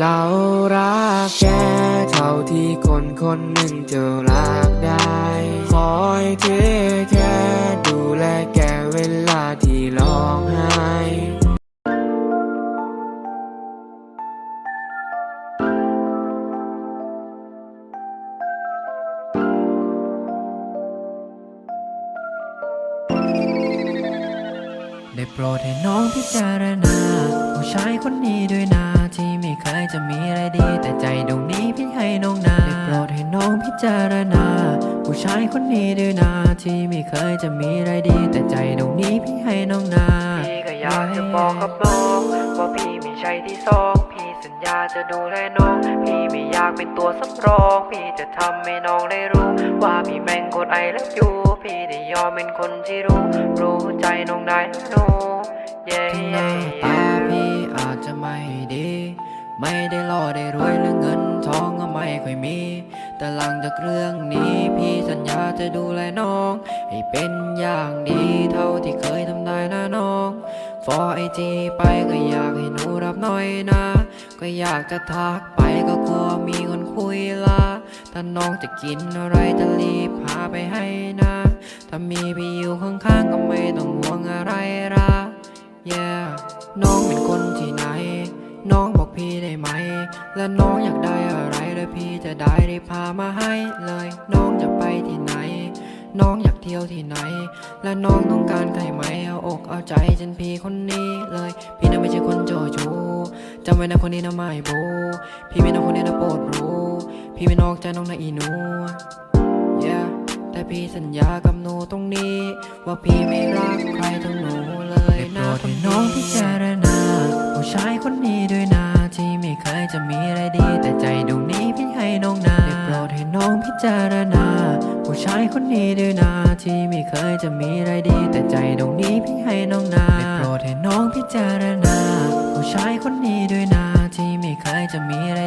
เรารักแกเท่าที่คนคนหนึ่งจะรักได้ คอยเทแค่ดูแลแกเวลาที่ร้องไห้ได้โปรดให้น้องพิจารณาผู้ชายคนนี้ด้วยนะ จะมีอะไรดี แต่ใจดวงนี้พี่ให้น้องนาได้โปรดให้น้องพิจารณา ผู้ชายคนนี้ด้วยนะที่ไม่เคยจะมีอะไรดี แต่ใจดวงนี้พี่ให้น้องนาพี่ก็อยากจะบอกกับน้องว่าพี่ไม่ใช่ที่สองพี่สัญญาจะดูแลน้อง พี่ไม่อยากเป็นตัวสำรอง พี่จะทำให้น้องได้รู้ ว่าพี่แม่งกดไอและอยู่พี่ได้ยอมเป็นคนที่รู้ รู้ใจน้องได้นะหนูเย้ถึงหน้าตาพี่อาจจะไม่ดี ไม่ได้ล่อได้รวยและเงินทองก็ไม่ค่อยมี แต่หลังจากเรื่องนี้พี่สัญญาจะดูแลน้อง ให้เป็นอย่างดีเท่าที่เคยทำได้นะน้อง ฟอไอจีไปก็อยากให้หนูรับหน่อยนะ ก็อยากจะทักไปก็กลัวมีคนคุยละถ้าน้องจะกินอะไรจะรีบพาไปให้นะ ถ้ามีพี่อยู่ข้างๆก็ไม่ต้องห่วงอะไรละ yeah น้องเป็นคนที่ไหน น้องี่ได้ไหม และน้องอยากได้อะไรแล้วพี่จะได้รีบพามาให้เลย น้องจะไปที่ไหน น้องอยากเที่ยวที่ไหน และน้องต้องการใครไหม เอาอกเอาใจจนพี่คนนี้เลย พี่น่ะไม่ใช่คนโจชูจำไว้นะคนนี้นะไม่โบพี่ไม่น้องคนนี้นะโปรดรู้ พี่ไม่นอกใจน้องนะอีหนู yeah แต่พี่สัญญากับหนูตรงนี้ ว่าพี่ไม่รักใครทั้งหนู จะมีอะไรดี แต่ใจดวงนี้พี่ให้น้องนาได้โปรดให้น้องพิจารณา ผู้ชายคนนี้ด้วยนาที่ไม่เคยจะมีอะไรดี แต่ใจดวงนี้พี่ให้น้องนาได้โปรดให้น้องพิจารณา ผู้ชายคนนี้ด้วยนาที่ไม่เคยจะมีอะไร